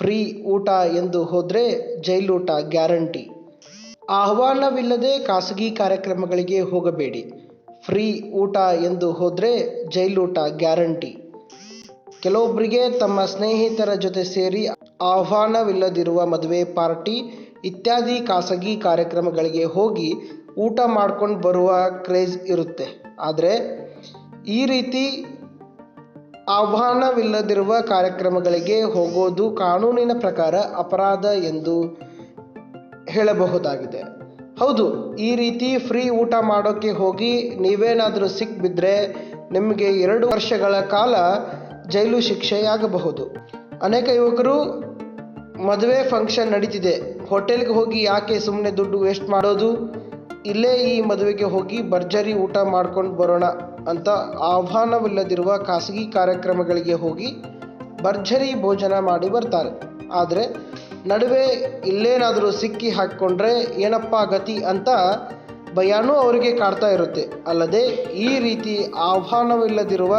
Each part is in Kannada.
ಫ್ರೀ ಊಟ ಎಂದು ಹೋದ್ರೆ ಜೈಲೂಟ ಗ್ಯಾರಂಟಿ. ಆಹ್ವಾನವಿಲ್ಲದೆ ಖಾಸಗಿ ಕಾರ್ಯಕ್ರಮಗಳಿಗೆ ಹೋಗಬೇಡಿ. ಫ್ರೀ ಊಟ ಎಂದು ಹೋದ್ರೆ ಜೈಲೂಟ ಗ್ಯಾರಂಟಿ. ಕೆಲವೊಬ್ಬರಿಗೆ ತಮ್ಮ ಸ್ನೇಹಿತರ ಜೊತೆ ಸೇರಿ ಆಹ್ವಾನವಿಲ್ಲದಿರುವ ಮದುವೆ ಪಾರ್ಟಿ ಇತ್ಯಾದಿ ಖಾಸಗಿ ಕಾರ್ಯಕ್ರಮಗಳಿಗೆ ಹೋಗಿ ಊಟ ಮಾಡ್ಕೊಂಡು ಬರುವ ಕ್ರೇಜ್ ಇರುತ್ತೆ. ಆದರೆ ಈ ರೀತಿ ಆಹ್ವಾನವಿಲ್ಲದಿರುವ ಕಾರ್ಯಕ್ರಮಗಳಿಗೆ ಹೋಗೋದು ಕಾನೂನಿನ ಪ್ರಕಾರ ಅಪರಾಧ ಎಂದು ಹೇಳಬಹುದಾಗಿದೆ. ಹೌದು, ಈ ರೀತಿ ಫ್ರೀ ಊಟ ಮಾಡೋಕ್ಕೆ ಹೋಗಿ ನೀವೇನಾದರೂ ಸಿಕ್ಬಿದ್ರೆ ನಿಮಗೆ ಎರಡು ವರ್ಷಗಳ ಕಾಲ ಜೈಲು ಶಿಕ್ಷೆಯಾಗಬಹುದು. ಅನೇಕ ಯುವಕರು ಮದುವೆ ಫಂಕ್ಷನ್ ನಡೀತಿದೆ. ಹೋಟೆಲ್ಗೆ ಹೋಗಿ ಯಾಕೆ ಸುಮ್ಮನೆ ದುಡ್ಡು ವೇಸ್ಟ್ ಮಾಡೋದು? ಇಲ್ಲೇ ಈ ಮದುವೆಗೆ ಹೋಗಿ ಭರ್ಜರಿ ಊಟ ಮಾಡ್ಕೊಂಡು ಬರೋಣ ಅಂತ ಆಹ್ವಾನವಿಲ್ಲದಿರುವ ಖಾಸಗಿ ಕಾರ್ಯಕ್ರಮಗಳಿಗೆ ಹೋಗಿ ಭರ್ಜರಿ ಭೋಜನ ಮಾಡಿ ಬರ್ತಾರೆ. ಆದರೆ ನಡುವೆ ಇಲ್ಲೇನಾದರೂ ಸಿಕ್ಕಿ ಹಾಕ್ಕೊಂಡ್ರೆ ಏನಪ್ಪ ಗತಿ ಅಂತ ಭಯಾನೂ ಅವರಿಗೆ ಕಾಡ್ತಾ ಇರುತ್ತೆ. ಅಲ್ಲದೆ ಈ ರೀತಿ ಆಹ್ವಾನವಿಲ್ಲದಿರುವ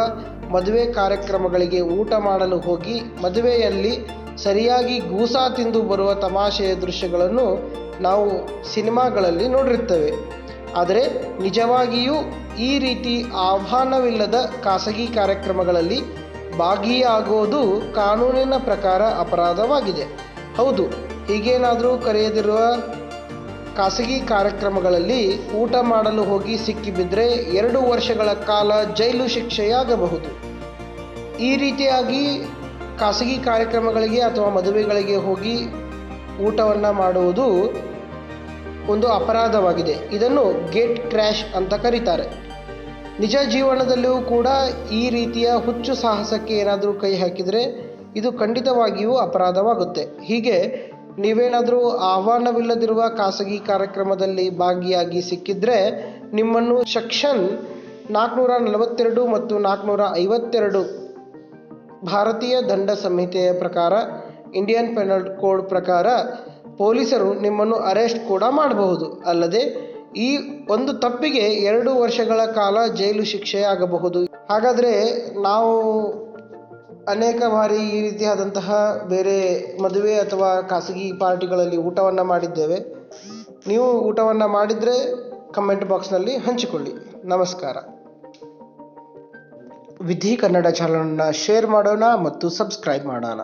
ಮದುವೆ ಕಾರ್ಯಕ್ರಮಗಳಿಗೆ ಊಟ ಮಾಡಲು ಹೋಗಿ ಮದುವೆಯಲ್ಲಿ ಸರಿಯಾಗಿ ಗೂಸಾ ತಿಂದು ಬರುವ ತಮಾಷೆಯ ದೃಶ್ಯಗಳನ್ನು ನಾವು ಸಿನಿಮಾಗಳಲ್ಲಿ ನೋಡಿರ್ತೇವೆ ಆದರೆ ನಿಜವಾಗಿಯೂ ಈ ರೀತಿ ಆಹ್ವಾನವಿಲ್ಲದ ಖಾಸಗಿ ಕಾರ್ಯಕ್ರಮಗಳಲ್ಲಿ ಭಾಗಿಯಾಗೋದು ಕಾನೂನಿನ ಪ್ರಕಾರ ಅಪರಾಧವಾಗಿದೆ. ಹೌದು, ಹೀಗೇನಾದರೂ ಕರೆಯದಿರುವ ಖಾಸಗಿ ಕಾರ್ಯಕ್ರಮಗಳಲ್ಲಿ ಊಟ ಮಾಡಲು ಹೋಗಿ ಸಿಕ್ಕಿಬಿದ್ದರೆ ಎರಡು ವರ್ಷಗಳ ಕಾಲ ಜೈಲು ಶಿಕ್ಷೆಯಾಗಬಹುದು. ಈ ರೀತಿಯಾಗಿ ಖಾಸಗಿ ಕಾರ್ಯಕ್ರಮಗಳಿಗೆ ಅಥವಾ ಮದುವೆಗಳಿಗೆ ಹೋಗಿ ಊಟವನ್ನು ಮಾಡುವುದು ಒಂದು ಅಪರಾಧವಾಗಿದೆ. ಇದನ್ನು ಗೇಟ್ ಕ್ರ್ಯಾಶ್ ಅಂತ ಕರೀತಾರೆ. ನಿಜ ಜೀವನದಲ್ಲೂ ಕೂಡ ಈ ರೀತಿಯ ಹುಚ್ಚು ಸಾಹಸಕ್ಕೆ ಏನಾದರೂ ಕೈ ಹಾಕಿದರೆ ಇದು ಖಂಡಿತವಾಗಿಯೂ ಅಪರಾಧವಾಗುತ್ತೆ. ಹೀಗೆ ನೀವೇನಾದರೂ ಆಹ್ವಾನವಿಲ್ಲದಿರುವ ಖಾಸಗಿ ಕಾರ್ಯಕ್ರಮದಲ್ಲಿ ಭಾಗಿಯಾಗಿ ಸಿಕ್ಕಿದ್ರೆ ನಿಮ್ಮನ್ನು ಸೆಕ್ಷನ್ ನಾಲ್ಕುನೂರ ನಲವತ್ತೆರಡು ಮತ್ತು ನಾಲ್ಕುನೂರ ಐವತ್ತೆರಡು ಭಾರತೀಯ ದಂಡ ಸಂಹಿತೆಯ ಪ್ರಕಾರ ಇಂಡಿಯನ್ ಪೆನಲ್ ಕೋಡ್ ಪ್ರಕಾರ ಪೊಲೀಸರು ನಿಮ್ಮನ್ನು ಅರೆಸ್ಟ್ ಕೂಡ ಮಾಡಬಹುದು. ಅಲ್ಲದೆ, ಈ ಒಂದು ತಪ್ಪಿಗೆ ಎರಡು ವರ್ಷಗಳ ಕಾಲ ಜೈಲು ಶಿಕ್ಷೆಯಾಗಬಹುದು. ಹಾಗಾದರೆ ನಾವು ಅನೇಕ ಬಾರಿ ಈ ರೀತಿಯಾದಂತಹ ಬೇರೆ ಮದುವೆ ಅಥವಾ ಖಾಸಗಿ ಪಾರ್ಟಿಗಳಲ್ಲಿ ಊಟವನ್ನು ಮಾಡಿದ್ದೇವೆ. ನೀವು ಊಟವನ್ನು ಮಾಡಿದರೆ ಕಮೆಂಟ್ ಬಾಕ್ಸ್ನಲ್ಲಿ ಹಂಚಿಕೊಳ್ಳಿ. ನಮಸ್ಕಾರ. ವಿಧಿ ಕನ್ನಡ ಚಾನಲನ್ನು ಶೇರ್ ಮಾಡೋಣ ಮತ್ತು ಸಬ್ಸ್ಕ್ರೈಬ್ ಮಾಡೋಣ.